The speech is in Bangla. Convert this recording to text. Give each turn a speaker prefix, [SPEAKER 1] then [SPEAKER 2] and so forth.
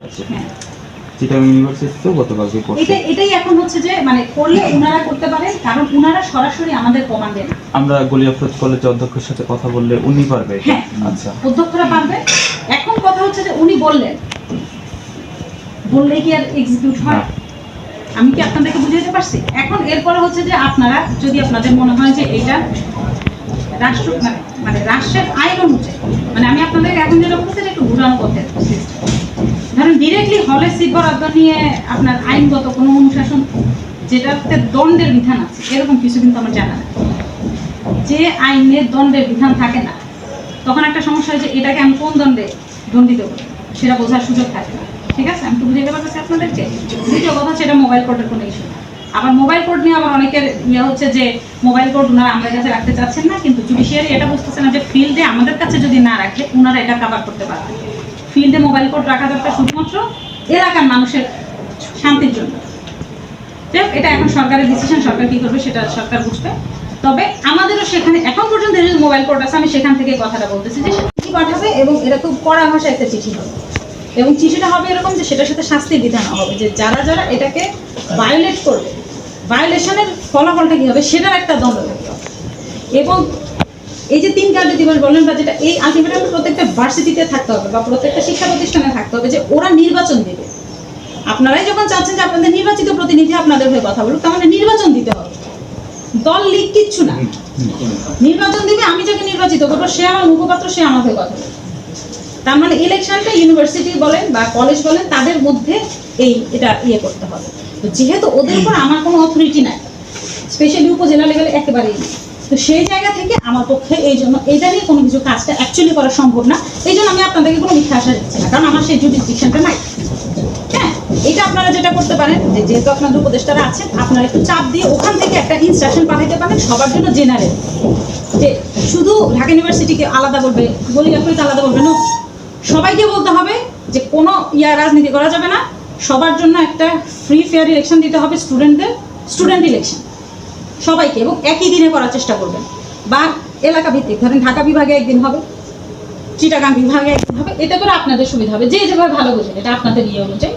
[SPEAKER 1] আছে চিটাং ইউনিভার্সিটিতেও গতকালকে করছে
[SPEAKER 2] এটাই এখন হচ্ছে যে মানে করলে ওনারা করতে পারেন কারণ ওনারা সরাসরি আমাদের কমান্ডে
[SPEAKER 1] আমরা গলিয়াফরজ কলেজের অধ্যক্ষের সাথে কথা বললে উনি পারবে।
[SPEAKER 2] হ্যাঁ।
[SPEAKER 1] আচ্ছা।
[SPEAKER 2] অধ্যক্ষরা পারবে। এখন কথা হচ্ছে যে উনি বললেন। বললেই কি আর এক্সিকিউট হয়? আমি কি আপনাদেরকে বুঝাতে পারছি? এখন এরপরে হচ্ছে যে আপনারা যদি আপনাদের মনে হয় যে এইটা রাষ্ট্র মানে মানে রাষ্ট্রের আইন অনুযায়ী মানে আমি আপনাদের এখন যেটা বলছি একটু ঘুরানো করতে ধরেন ডিরেক্টলি হলে সিট বরাদ্দ নিয়ে আপনার আইনগত কোনো অনুশাসন যেটাতে দণ্ডের বিধান আছে, এরকম কিছু কিন্তু আমার জানা নেই। যে আইনে দণ্ডের বিধান থাকে না, তখন একটা সমস্যা হয় যে এটাকে আমি কোন দণ্ডে দণ্ডিত করি? সেটা বোঝার সুযোগ থাকে না। ঠিক আছে? আমি তো বুঝাইতে পারতেছি আপনাদেরকে? দ্বিতীয় কথা সেটা মোবাইল কোর্টের কোনো ইস্যু না। আবার মোবাইল কোর্ট নিয়ে আবার অনেকের ইয়ে হচ্ছে যে মোবাইল কোর্ট ওনারা আমাদের কাছে রাখতে চাচ্ছেন না, কিন্তু জুডিশিয়ারি এটা বুঝতেছে না যে ফিল্ডে আমাদের কাছে যদি না রাখে, ওনারা এটা কাভার করতে পারবে ফিল্ডে মোবাইল কোর্ট রাখা দরকার শুধুমাত্র এলাকার মানুষের শান্তির জন্য। এটা এখন সরকারের ডিসিশন সরকার কী করবে সেটা সরকার বুঝবে। তবে আমাদেরও সেখানে, এখন পর্যন্ত যে মোবাইল কোর্ট আছে, আমি সেখান থেকে কথাটা বলতেছি যে চিঠি পাঠাবে এবং এটা খুব কড়া ভাষায় একটা চিঠি হবে। এবং চিঠিটা হবে এরকম যে সেটার সাথে শাস্তির বিধান হবে যে যারা যারা এটাকে ভায়োলেট করবে ভায়োলেশনের ফলাফলটা কী হবে সেটার একটা দণ্ড থাকবে এবং এই যে তিন কার্য দিবস বললেন বা যেটা এই আলটিমেটাম প্রত্যেকটা ভার্সিটিতে থাকতে হবে বা প্রত্যেকটা শিক্ষা প্রতিষ্ঠানে থাকতে হবে যে ওরা নির্বাচন দেবে। আপনারাই যখন চাচ্ছেন যে আপনাদের নির্বাচিত প্রতিনিধি আপনাদের হয়ে কথা বলুক তার মানে নির্বাচন দিতে হবে। দল লিগ কিচ্ছু না। নির্বাচন দিবে আমি যাকে নির্বাচিত করব সে আমার মুখপাত্র সে আমার হয়ে কথা বলবে। তার মানে ইলেকশনটা ইউনিভার্সিটি বলেন বা কলেজ বলেন তাদের মধ্যে এই এটা ইয়ে করতে হবে। তো যেহেতু ওদের উপর আমার কোনো অথরিটি নাই স্পেশালি উপজেলা লেভেলে একেবারেই নেই। তো সেই জায়গা থেকে আমার পক্ষে এই জন্য এটা নিয়ে কোনো কিছু কাজটা অ্যাকচুয়ালি করা সম্ভব না। এই জন্য আমি আপনাদেরকে কোনো মিথ্যা আশা দিচ্ছি না, কারণ আমার সেই জুডিসডিকশনটা নাই। হ্যাঁ এটা আপনারা যেটা করতে পারেন, যে যেহেতু আপনাদের উপদেষ্টারা আছেন, আপনারা একটু চাপ দিয়ে ওখান থেকে একটা ইনস্ট্রাকশন পাঠাইতে পারেন, সবার জন্য জেনারেল যে শুধু ঢাকা ইউনিভার্সিটিকে আলাদা বলবে গলি আফ্রিকা আলাদা বলবে না সবাইকে বলতে হবে যে কোনো ইয়া রাজনীতি করা যাবে না। সবার জন্য একটা ফ্রি ফেয়ার ইলেকশন দিতে হবে স্টুডেন্টদের স্টুডেন্ট ইলেকশন সবাইকে এবং একই দিনে করার চেষ্টা করবেন। বা এলাকা ভিত্তিক ধরেন ঢাকা বিভাগে একদিন হবে, চিটাগাং বিভাগে একদিন হবে, এতে করে আপনাদের সুবিধা হবে। যে যেভাবে ভালো বোঝেন, এটা আপনাদের ইয়ে অনুযায়ী